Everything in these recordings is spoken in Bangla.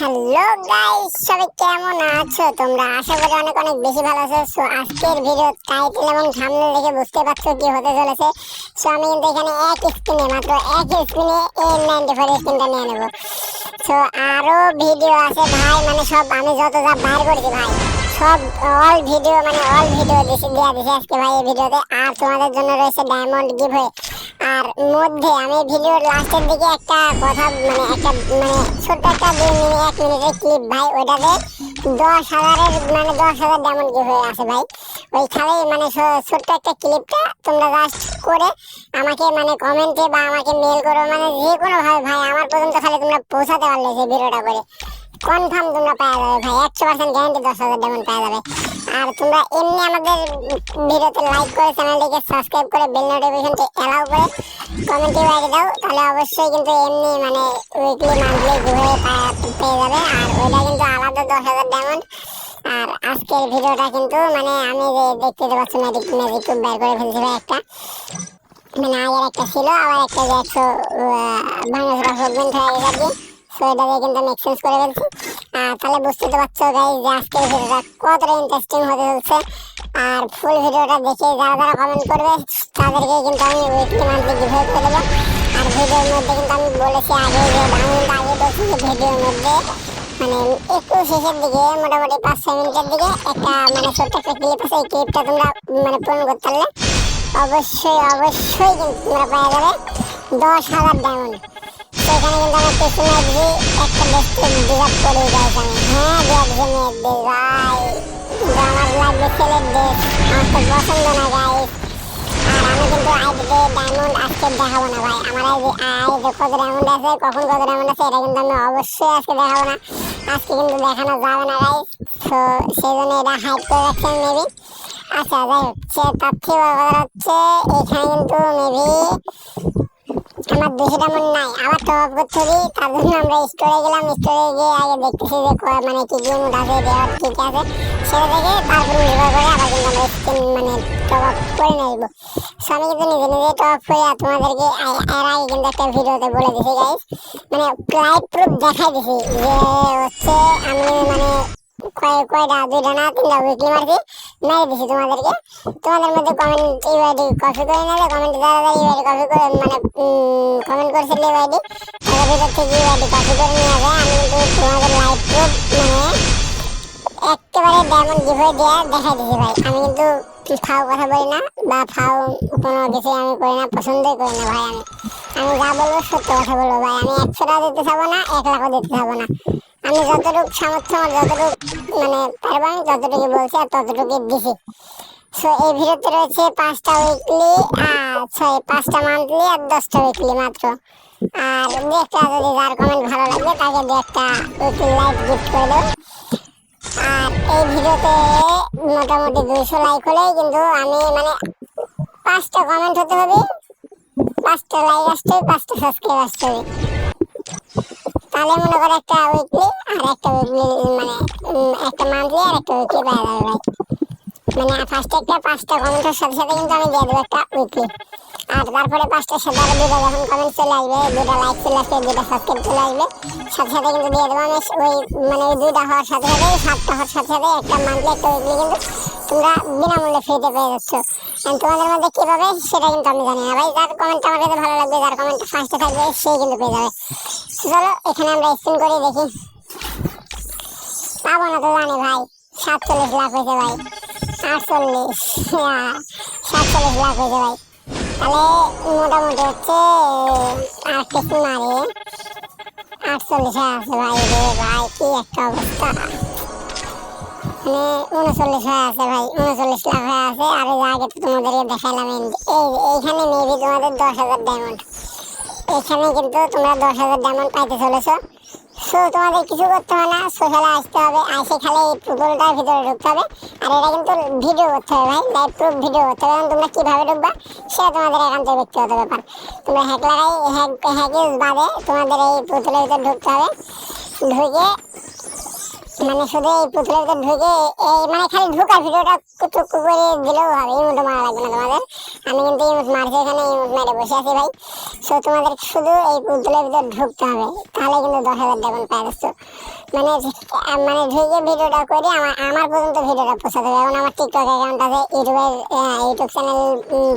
হ্যালো গাইস সবাই কেমন আছো? তোমরা আশা করি অনেক অনেক বেশি ভালো আছো। সো আজকের ভিডিও টাইটেল এবং সামনে দেখে বুঝতে পারছ কি হতে চলেছে। সো আমি কিন্তু এখানে এক স্ক্রিনে মাত্র এক স্ক্রিনে এ নাইনটি ফোর স্ক্রিনটা নিয়ে নেব। সো আরও ভিডিও আছে ভাই মানে সব আমি যত যা বাইর করেছি ভাই, সব অল ভিডিও মানে অল ভিডিও দিছি দেওয়া আজকে ভাই এই ভিডিওতে আর তোমাদের জন্য রয়েছে ডায়মন্ড গিভ আর মধ্যে আমি ভিডিওর লাস্টের দিকে একটা কথা মানে একটা মানে ছোট্ট একটা দুই মিনিট, এক মিনিটের ক্লিপ ভাই ওইটাতে দশ হাজারের মানে দশ হাজার ডায়মন্ড গিভ হয়ে আছে ভাই? ওই খালি মানে ছোট্ট একটা ক্লিপটা তোমরা জাস্ট করে আমাকে মানে কমেন্টে বা আমাকে মেল করো মানে যে কোনো ভাবে ভাই, আমার পর্যন্ত খালি তোমরা পৌঁছাতে পারলে সেই ভিডিওটা করে। কনফার্ম তোমরা পাওয়া যাবে ভাই, একশো পার্সেন্ট গ্যারান্টি দশ হাজার ডায়মন্ড পাওয়া যাবে। আর তোমরা এমনি আমাদের ভিডিওতে লাইক করে চ্যানেলটিকে সাবস্ক্রাইব করে বেল নোটিফিকেশনটি অ্যালাউ করে কমেন্টে বাইরে দাও, তাহলে অবশ্যই কিন্তু এমনি মানে উইকলি মান্থলি ঘুরে পেয়ে যাবে। আর ওইটা কিন্তু আলাদা দশ হাজার ডায়মন্ড আর আজকের ভিডিওটা কিন্তু মানে আমি যে দেখতে পাচ্ছি ম্যাজিক ম্যাজিক কিউব বের করে ফেলছি ভাই একটা। মানে আগের একটা ছিল, আবার একটা যে একশো কি সো দিয়ে কিন্তু আমি এক্সচেঞ্জ করে ফেলছি। তাহলে বুঝতে পারছ গাইজ যে আজকের ভিডিওটা কতটা ইন্টারেস্টিং হতে চলছে। আর ফুল ভিডিওটা দেখে যারা যারা কমেন্ট করবে, তাদেরকে কিন্তু আমি উইকলি মান্থলি গিভওয়ে করে দেবো। আর ভিডিওর মধ্যে কিন্তু আমি বলেছি আগে যে আমি আগে বলছি যে ভিডিওর মধ্যে মানে একটু দিকে, মোটামুটি পাঁচ, ছয় মিনিটের দিকে একটা মানে ছোট্ট একটা ক্লিপ আছে, এই ক্লিপটা তোমরা মানে পূরণ করতে পারলে। অবশ্যই অবশ্যই কিন্তু তোমরা পাওয়া যাবে। দশ হাজার ডায়মন্ড সেখানে কিন্তু আমার পেছনে একজি একটা বেস্ট ডিজার্ভ করে আমি হ্যাঁ মেয়ের দেশ ভাই কিন্তু আমার লাগবে ছেলের দেশ আমার তো পছন্দ না গাইস আর আমি কিন্তু আইডিতে ডায়মন্ড আজকে দেখাবো না ভাই আমার আইডি আইডিতে কত ডায়মন্ড আছে কখন কত ডায়মন্ড আছে এটা কিন্তু আমি অবশ্যই আজকে দেখাবো না আজকে কিন্তু দেখানো যাবে না গাইস তো সেই জন্য এটা হাইড করে রাখছেন মেবি আচ্ছা যাই সে তার থেকে বড় কথা হচ্ছে এখানে কিন্তু মেবি আমার বেশি তেমন নাই। আবার টপ আপ করতে তার জন্য আমরা স্টোরে গেলাম। স্টোরে গিয়ে আগে দেখতেছি যে মানে কি কি আছে দেওয়ার কি কি আছে। সেটা দেখে তারপর নির্ভর করে আবার কিন্তু আমরা স্কিন মানে টপ আপ করে নেব সো আমি কিন্তু নিজে নিজে টপ আপ করে তোমাদেরকে এর আগে কিন্তু একটা ভিডিওতে বলে দিছি গাইস মানে লাইভ প্রুফ দেখাই দিছি যে হচ্ছে আমি মানে কয়, কয়টা? দুইটা না, তিনটা উইকলি মারছি মেরে দিছি তোমাদেরকে। তোমাদের মধ্যে কমেন্ট ইউআইডি কপি করে নেবে কমেন্ট যারা ইউআইডি কপি করে মানে কমেন্ট করেছিল ইউআইডি তাদের ভিতর থেকে ইউআইডি কপি করে নিয়ে যাবে আমি কিন্তু তোমাদের লাইভ প্রুফ মানে একেবারে ডায়মন্ড গিভওয়ে দিয়ে দেখাই দিছি ভাই। আমি কিন্তু ফাও কথা বলি না, বা ফাও কোনো কিছু আমি করি না, পছন্দই করি না ভাই আমি। আমি যা বলব সত্য কথা বলব ভাই। আমি একশো টাকা দিতে চাবো না, এক লাখও দিতে চাবো না। আমি যতটুকু সামর্থ্য, আমার যতটুকু মানে পারব আমি ততটুকু বলছি আর ততটুকু দিছি। সো এই ভিডিওতে রয়েছে পাঁচটা উইকলি আর ছয় পাঁচটা মান্থলি আর দশটা উইকলি মাত্র। আর দু যদি যার কমেন্ট ভালো লাগবে তাকে দু একটা উইকলি লাইক গিফট করে দেবো। আর এই ভিডিওতে মোটামুটি দুইশো লাইক হলেই কিন্তু আমি মানে পাঁচটা কমেন্ট হতে হবে। পাঁচটা লাইক আসতে হবে পাঁচটা সাবস্ক্রাইব আসতে হবে তাহলে মনে করো একটা উইকলি আর একটা উইকলি মানে একটা মান্থলি আর একটা উইকলি পাওয়া যাবে ভাই। মানে ফার্স্টে একটা পাঁচটা কমেন্টের সাথে সাথে কিন্তু আমি দিয়ে দেবো একটা উইকলি আর তারপরে পাঁচটার সাথে আরও দুটা যখন কমেন্ট চলে আসবে দুটা লাইক চলে আসবে দুটা সাবস্ক্রাইব চলে আসবে, সাথে সাথে কিন্তু দিয়ে দেবো আমি ওই মানে দুইটা হওয়ার সাথে সাথে সাতটা হওয়ার সাথে সাথে একটা মান্থলি একটা উইকলি কিন্তু তোমরা বিনামূল্যে ফ্রিতে পেয়ে যাচ্ছ। তোমাদের মধ্যে কি পাবে, সেটা কিন্তু আমি জানি না। ভাই, যার কমেন্ট আমার কাছে ভালো লাগবে, যার কমেন্ট ফার্স্টে থাকবে সেই কিন্তু পেয়ে যাবে। চলো, এখানে আমরা স্ক্রিন করে, দেখি। পাবো না তো জানি ভাই। সাতচল্লিশ লাখ হয়েছে ভাই। আটচল্লিশ সাতচল্লিশ লাখ হয়েছে ভাই। তাহলে মোটামুটি হচ্ছে আর কিছু মারে আটচল্লিশে আছে ভাই রে ভাই, কি একটা অবস্থা। মানে উনচল্লিশ হয়ে আছে ভাই, উনচল্লিশ লাখ হয়ে আছে। আর আগে তোমাদেরকে দেখালাম এই এইখানে মেবি তোমাদের দশ হাজার ডায়মন্ড এখানে কিন্তু তোমরা দশ হাজার ডায়মন্ড পাইতে চলেছো। সো তোমাদের কিছু করতে হবে না সোশ্যালে আসতে হবে আসে খালি এই পুতুলটার ভিতরে ঢুকতে হবে। আর এটা কিন্তু ভিডিও করতে হবে ভাই লাইভ প্রুফ ভিডিও করতে হবে। এবং তোমরা কীভাবে ঢুকবা, সেটা তোমাদের একান্ত ব্যক্তিগত ব্যাপার। তোমরা হ্যাক হ্যাক হ্যাকিস বাদে তোমাদের এই পুতুলের ভিতরে ঢুকতে হবে। ঢুকে মানে শুধু এই পুতুলের ভিতরে ঢুকে, এই মানে খালি ঢুকার ভিডিওটা টুকু করে দিলেও হবে ইমোট মারা লাগবে না তোমাদের। আমি কিন্তু ইমোট মারছি, এখানে ইমোট মেরে বসে আছি ভাই। সো তোমাদের শুধু এই পুতুলের ভিতর ঢুকতে হবে, তাহলে কিন্তু দশ হাজার ডায়মন্ড পাই মানে মানে ঢুকে ভিডিওটা করে, আমার আমার পর্যন্ত ভিডিওটা পৌঁছাতে হবে এখন আমার টিকটক অ্যাকাউন্ট আছে, ইউটিউবের ইউটিউব চ্যানেল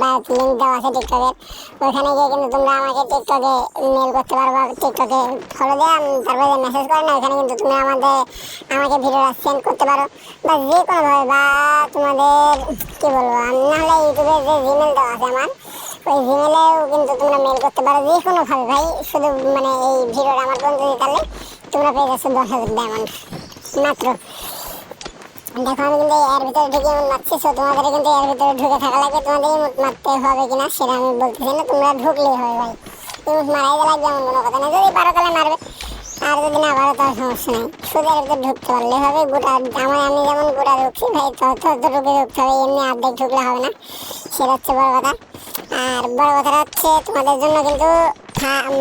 বা লিঙ্ক দেওয়া আছে টিকটকের ওইখানে গিয়ে কিন্তু তোমরা আমাকে টিকটকে মেল করতে পারো বা টিকটকে ফলো দেওয়া তারপরে যে মেসেজ করে না ওখানে কিন্তু তুমি আমাদের, আমাকে ভিডিওটা সেন্ড করতে পারো, বা যে কোনোভাবে বা তোমাদের, কি বলব, আমি, নাহলে ইউটিউবে যে জিমেল দেওয়া আছে আমার ওই জিমেলেও কিন্তু তোমরা মেল করতে পারো। যে কোনোভাবে ভাই, শুধু মানে এই ভিডিওটা আমার পর্যন্ত দিতে তোমরা পেয়ে যাচ্ছ দশ হাজার ডায়মন্ড মাত্র। দেখো, আমি কিন্তু এর ভিতরে ঢুকে এমন মারছি সো তোমাদের কিন্তু এর ভিতরে ঢুকে থাকা লাগে, তোমাদের মারতে হবে কিনা সেটা আমি বলতেছি না, তোমরা ঢুকলেই হবে ভাই। ইমুট মারাই গেলে লাগবে কোনো কথা না, যদি পারো তাহলে মারবে, আর যদি না পারো তার সমস্যা নেই। শুধু ভিতরে ঢুকতে পারলে হবে, গোটা আমার আমি যেমন গোটা ঢুকছি, ভাই তত তত ঢুকে ঢুকতে হবে, এমনি অর্ধেক ঢুকলে হবে না, সেটা হচ্ছে বড় কথা। আর বড় কথাটা হচ্ছে তোমাদের জন্য কিন্তু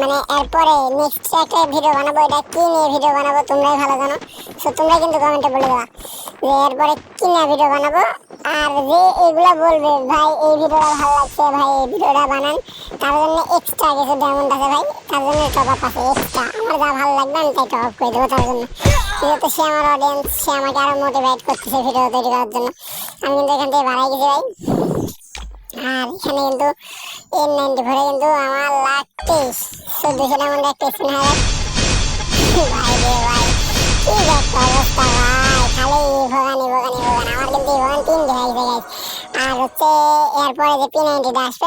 মানে এরপরে নেক্সট একটা ভিডিও বানাবো, এটা কি নিয়ে ভিডিও বানাবো তোমরাই ভালো জানো। সো তোমরা কিন্তু কমেন্টে বলে দেওয়া যে এরপরে কি নিয়ে ভিডিও বানাবো। আর যে এগুলা বলবে, ভাই, এই ভিডিওটা ভালো লাগছে, ভাই, এই ভিডিওটা বানান। তার জন্য এক্সট্রা কিছু ডায়মন্ড আছে, ভাই। তার জন্য টপ আপ আছে এক্সট্রা আমার যা ভালো লাগবে, আমি তাই টপ আপ করে দেবো তার জন্য। যেহেতু সে আমার অডিয়েন্স সে আমাকে আরও মোটিভেট করতেছে ভিডিও তৈরি করার জন্য। আমি কিন্তু এখান থেকে বাড়াই গেছি ভাই। আর এখানে কিন্তু এন নাইনটি ফোরে কিন্তু আমার লাখ তেইশ চোদ্দশোটার মধ্যে একটা ভোগান তিন দেখা গেছে।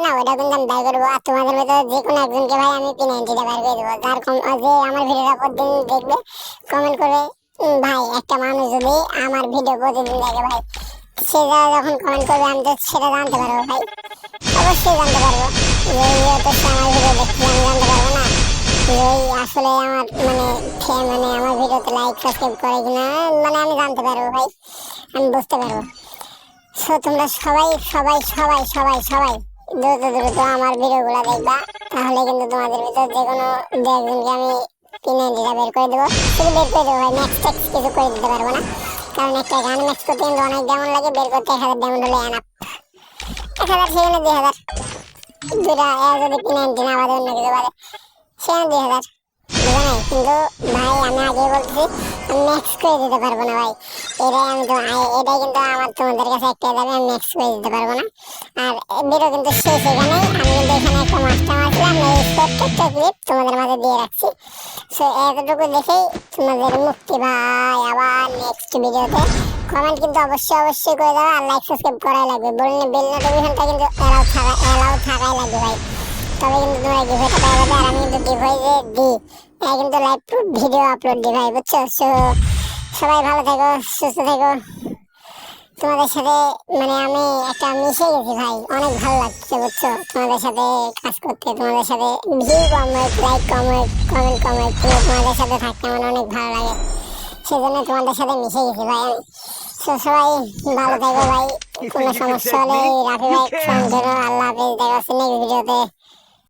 না, ওটা কিন্তু আমি বের করব। আর করে দেবো। যার কম যে আমার ভিডিওটা প্রতিদিন দেখবে কমেন্ট করবে ভাই, একটা মানুষ যদি আমার ভিডিও প্রতিদিন দেখে ভাই সে যা- যখন কমেন্ট করবে, আমি তো সেটা জানতে পারব ভাই। অবশ্যই জানতে পারব। যে তো সে আমার ভিডিও দেখছি আমি জানতে পারব না। এই আসলে আমার মানে মানে আমার ভিডিওতে লাইক সাবস্ক্রাইব করে কিনা মানে আমি জানতে পারব ভাই। আমি বুঝতে পারব। সো তোমরা সবাই সবাই সবাই সবাই সবাই দ্রুত দ্রুত আমার ভিডিওগুলো দেখবা। তাহলে কিন্তু তোমাদের ভিতর যে কোনো দু একজনকে আমি পিনাইটিটা বের করে দেবো। শুধু বের করে দেবো ভাই ম্যাক্স ট্যাক্স কিছু করে দিতে পারব না। কারণ একটা গান ম্যাচ করতে কিন্তু অনেক ডায়মন্ড লাগে, বের করতে এক হাজার ডায়মন্ড হলে এনাফ এক হাজার সেখানে দুই হাজার। দুটা যদি পিনাইটি না বাদে অন্য কিছু বাদে সেখানে দুই হাজার। নাই কিন্তু ভাই, আমি আগে বলতেছি আমি ম্যাক্স করে দিতে পারব কিন্তু আমার তোমাদের কাছে কিন্তু শেষ আমি কিন্তু এখানে একটা মাস্টার মারছিলাম এই কমেন্ট কিন্তু অবশ্যই অবশ্যই করে দেবে আর লাইক সাবস্ক্রাইব করাই লাগবে। বললে বেল নোটিফিকেশনটা কিন্তু এলাও থাকা এলাও থাকাই লাগবে, ভাই। তবে কিন্তু তোমরা গিভওয়েটা পাই যাবে? আর আমি কিন্তু গিভওয়ে দিই কিন্তু লাইভ ভিডিও আপলোড দিই ভাই, বুঝছ? সো সবাই ভালো থেকো, সুস্থ থেকো। তোমাদের সাথে মানে আমি একটা মিশে গেছি ভাই, অনেক ভালো লাগছে, বুঝছ? তোমাদের সাথে কাজ করতে, তোমাদের সাথে ভিউ কম হয় লাইক কম হয় কমেন্ট কম কিন্তু তোমাদের সাথে থাকতে আমার অনেক ভালো লাগে। সেজন্য তোমাদের সাথে মিশে গেছি ভাই আমি। তো সবাই ভালো থেকো ভাই, কোনো সমস্যা হলে রাফি ভাই ফোন আল্লাহ হাফিজ, দেখা নেক্সট ভিডিওতে